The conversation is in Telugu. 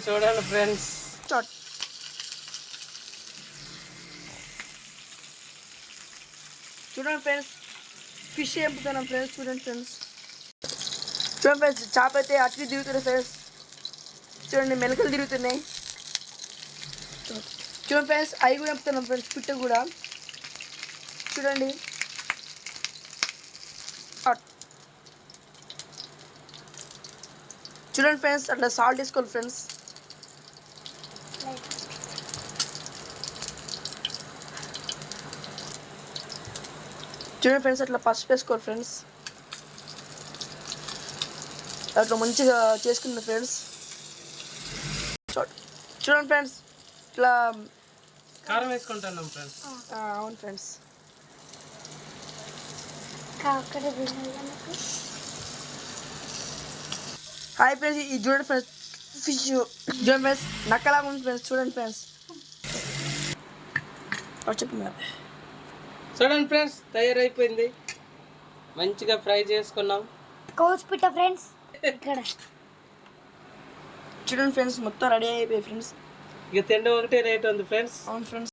చూడండి ఫ్రెండ్స్. చూడండి ఫ్రెండ్స్ ఫిష్ ఎంపుతున్నాం ఫ్రెండ్స్ చూడండి ఫ్రెండ్స్. చూడండి ఫ్రెండ్స్ చేప అయితే అటు తిరుగుతున్నాయి ఫ్రెండ్స్. చూడండి మెలకలు తిరుగుతున్నాయి. చూడండి ఫ్రెండ్స్ అవి కూడా ఎంపుతున్నాం ఫ్రెండ్స్ పిట్ట కూడా. చూడండి. చూడండి ఫ్రెండ్స్ అట్లా సాల్ట్ వేసుకోవాలి ఫ్రెండ్స్. చూడండి ఫ్రెండ్స్ అట్లా పసుపు వేసుకోవాలి ఫ్రెండ్స్ అట్లా మంచిగా చేసుకుంది ఫ్రెండ్స్ చూడండి ఫ్రెండ్స్ ఇట్లా కారం వేసుకుంటున్నాం ఫ్రెండ్స్ ఆ, అవును ఫ్రెండ్స్ హాయ్ ఫ్రెండ్స్ ఇది చూడండి ఫ్రెండ్స్ ఫిష్ చూడండి ఫ్రెండ్స్ నక్కలాగా ఉంది ఫ్రెండ్స్ చూడండి ఫ్రెండ్స్ చెప్పు మేడం చూడండి ఫ్రెండ్స్ తయారైపోయింది మంచిగా ఫ్రై చేసుకున్నాం కౌచ్ పిట్ట ఫ్రెండ్స్ ఇక్కడ చూడండి ఫ్రెండ్స్ మొత్తం రెడీ అయిపోయాయి ఫ్రెండ్స్ ఇక తిండి ఒకటే రేట్ ఉంది ఫ్రెండ్స్ అవును ఫ్రెండ్స్